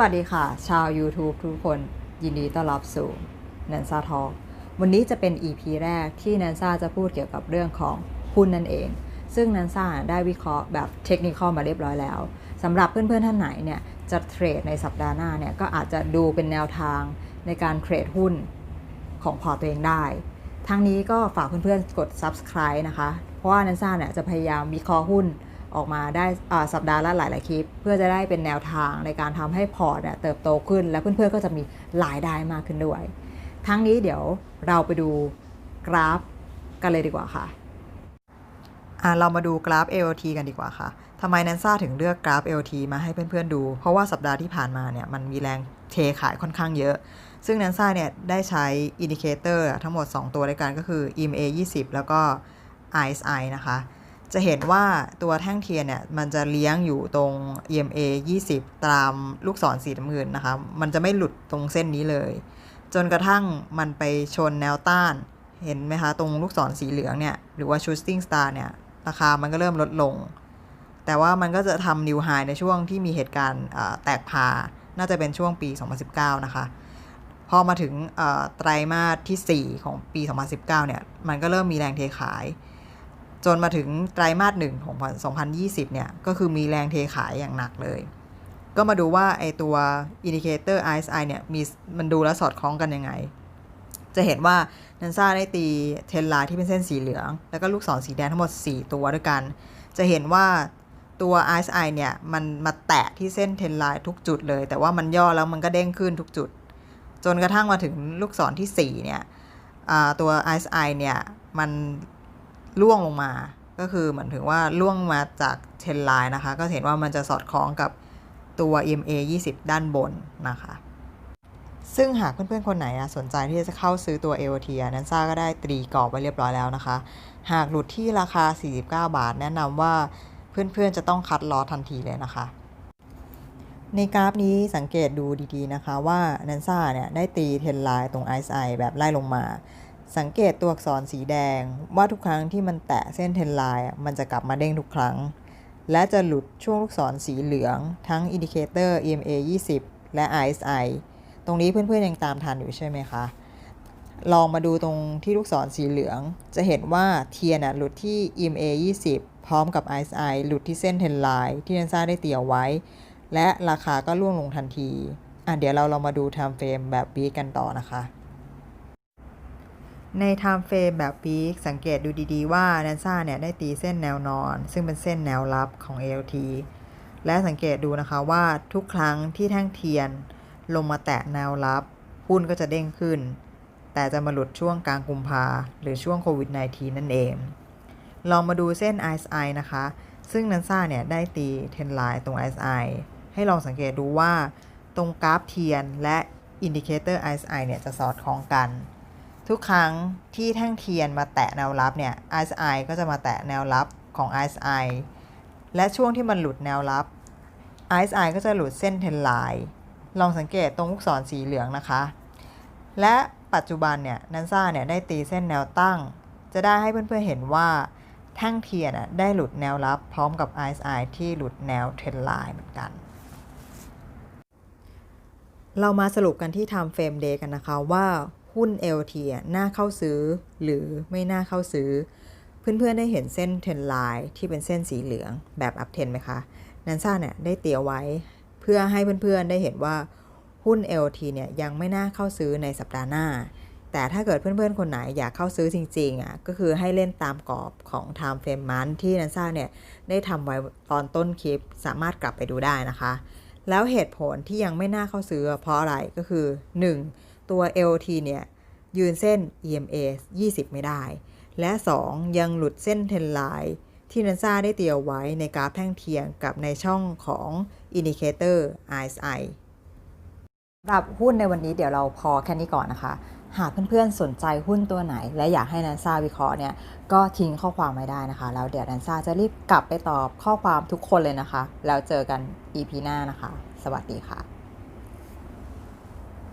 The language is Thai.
วัสดีค่ะ ชาว YouTube ทุกคนยินดีต้อนรับสู่แนนซ่าทอวันนี้จะเป็น EP แรกที่แนนซ่าจะพูดเกี่ยวกับเรื่องของหุ้นนั่นเอง ซึ่งแนนซ่าได้วิเคราะห์แบบเทคนิคมาเรียบร้อยแล้วสำหรับเพื่อนๆท่านไหนเนี่ยจะเทรดในสัปดาห์หน้าเนี่ยก็อาจจะดูเป็นแนวทางในการเทรดหุ้นของพอตตัวเองได้ ทั้งนี้ก็ฝากเพื่อนๆกด subscribe นะคะ เพราะว่าแนนซ่าเนี่ยจะพยายามวิเคราะห์หุ้น ออกมาได้สัปดาห์ละหลาย ๆ คลิป เพื่อจะได้เป็นแนวทางในการทำให้พอร์ตเติบโตขึ้น และเพื่อน ๆ ก็จะมีรายได้มากขึ้นด้วย ทั้งนี้เดี๋ยวเราไปดูกราฟกันเลยดีกว่าค่ะอะเรามาดูกราฟ AOT กันดีกว่าค่ะทำไมแนนซ่าถึงเลือกกราฟ AOT มาให้เพื่อน ๆ ดู เพราะว่าสัปดาห์ที่ผ่านมาเนี่ยมันมีแรงเทขายค่อนข้างเยอะ ซึ่งแนนซ่าเนี่ยได้ใช้อินดิเคเตอร์ทั้งหมด 2 ตัวด้วยกันก็คือ EMA 20 แล้วก็ RSI นะคะ จะเห็นว่าตัวแท่งเทียนเนี่ยมันจะเลี้ยงอยู่ตรง EMA 20 ตามลูกศรสีน้ำเงินนะคะ มันจะไม่หลุดตรงเส้นนี้เลย จนกระทั่งมันไปชนแนวต้าน เห็นไหมคะ ตรงลูกศรสีเหลืองเนี่ย หรือว่า shooting star เนี่ย ราคามันก็เริ่มลดลง แต่ว่ามันก็จะทำ new high ในช่วงที่มีเหตุการณ์แตกพา น่าจะเป็นช่วงปี 2019 นะคะ พอมาถึงไตรมาสที่ 4 ของปี 2019 เนี่ย มันก็เริ่มมีแรงเทขาย จนมาถึงไตรมาสหนึ่งของ 2020 เนี่ย ก็คือมีแรงเทขายอย่างหนักเลย ก็มาดูว่าไอตัวอินดิเคเตอร์ RSI เนี่ยมีมันดูแล้วสอดคล้องกันยังไง จะเห็นว่านันซ่าได้ตีเทนไลน์ที่เป็นเส้นสีเหลือง แล้วก็ลูกศรสีแดงทั้งหมด 4 ตัวด้วยกัน จะเห็นว่าตัว RSI เนี่ย มันมาแตะที่เส้นเทนไลน์ทุกจุดเลย แต่ว่ามันย่อแล้วมันก็เด้งขึ้นทุกจุด จนกระทั่งมาถึงลูกศรที่ 4 เนี่ยตัว RSI เนี่ย มัน ล่วงลงมา ก็คือเหมือนถึงว่าล่วงมาจากเทรนไลน์นะคะ ก็เห็นว่ามันจะสอดคล้องกับตัว EMA 20 ด้านบนนะคะ ซึ่งหากเพื่อนๆ คนไหนสนใจที่จะเข้าซื้อตัว AOT อะนันซ่าก็ได้ตรีกรอบไว้เรียบร้อยแล้วนะคะ หากหลุดที่ราคา 49 บาท แนะนำว่าเพื่อนๆ จะต้องคัดลอทันทีเลยนะคะ ในกราฟนี้สังเกตดูดีๆนะคะว่านันซ่าเนี่ยได้ตีเทรนไลน์ตรง RSI แบบไล่ลงมา สังเกตตัวอักษรสีแดงว่าทุกครั้งที่มันแตะเส้นเทรนไลน์อะมันจะกลับมาเด้งทุกครั้ง และจะหลุดช่วงลูกศรสีเหลืองทั้งอินดิเคเตอร์ EMA 20 และ RSI ตรงนี้เพื่อนๆยังตามทันอยู่ใช่ไหมคะ ลองมาดูตรงที่ลูกศรสีเหลือง จะเห็นว่าเทียนอะหลุดที่ EMA 20 พร้อมกับ RSI หลุดที่เส้นเทนไลน์ที่นันซ่าได้เตี่ยวไว้ และราคาก็ร่วงลงทันที อะเดี๋ยวเราลองมาดู time frame แบบวีกันต่อนะคะ ใน time frame แบบวีคสังเกตดูดีๆว่าแนนซ่าเนี่ยได้ตีเส้นแนวนอน ซึ่งเป็นเส้นแนวรับของ ALT และสังเกตดูนะคะว่าทุกครั้งที่แท่งเทียนลงมาแตะแนวรับหุ้นก็จะเด้งขึ้น แต่จะมาหลุดช่วงกลางกุมภาหรือช่วงโควิด -19 นั่นเอง ลองมาดูเส้น RSI นะคะ ซึ่งนันซ่าเนี่ยได้ตีเทรนไลน์ตรง RSI ให้ลองสังเกตดูว่าตรงกราฟเทียนและอินดิเคเตอร์ RSI เนี่ยจะสอดคล้องกัน ทุกครั้งที่แท่งเทียนมาแตะแนวรับเนี่ย RSI ก็จะมาแตะแนวรับของ RSI และช่วงที่มันหลุดแนวรับ RSI ก็จะหลุดเส้นเทรนไลน์ลองสังเกตตรงลูกศรสีเหลืองนะคะ และปัจจุบันเนี่ยนันซ่าเนี่ยได้ตีเส้นแนวตั้ง จะได้ให้เพื่อนๆเห็นว่าแท่งเทียนอะได้หลุดแนวรับพร้อมกับ RSI ที่หลุดแนวเทรนไลน์เหมือนกัน เรามาสรุปกันที่ Time Frame Day กันนะคะว่า หุ้น LT น่าเข้าซื้อหรือไม่น่าเข้าซื้อ เพื่อนๆได้เห็นเส้นเทรนไลน์ที่เป็นเส้นสีเหลืองแบบอัพเทนไหมคะนันซ่าเนี่ยได้เตียวไว้เพื่อให้เพื่อนๆได้เห็นว่าหุ้น LT เนี่ยยังไม่น่าเข้าซื้อในสัปดาห์หน้า แต่ถ้าเกิดเพื่อนๆ คนไหนอยากเข้าซื้อจริงๆอะก็คือให้เล่นตามกรอบของ Time Frame Month ที่นันซ่าเนี่ยได้ทำไว้ตอนต้นคลิปสามารถกลับไปดูได้นะคะ แล้วเหตุผลที่ยังไม่น่าเข้าซื้อเพราะอะไรก็คือ 1. ตัว LT เนี่ย ยืนเส้น EMA 20 ไม่ได้ และ 2. ยังหลุดเส้นเทรนไลน์ที่นันซ่าได้เตียวไว้ในกราฟแท่งเทียงกับในช่องของอินดิเคเตอร์ RSI สำหรับหุ้นในวันนี้เดี๋ยวเราพอแค่นี้ก่อนนะคะ หากเพื่อนๆสนใจหุ้นตัวไหน และอยากให้นันซ่าวิเคราะห์เนี่ย ก็ทิ้งข้อความไว้ได้นะคะ แล้วเดี๋ยวนันซ่าจะรีบกลับไปตอบข้อความทุกคนเลยนะคะ แล้วเจอกัน EP หน้านะคะ สวัสดีค่ะ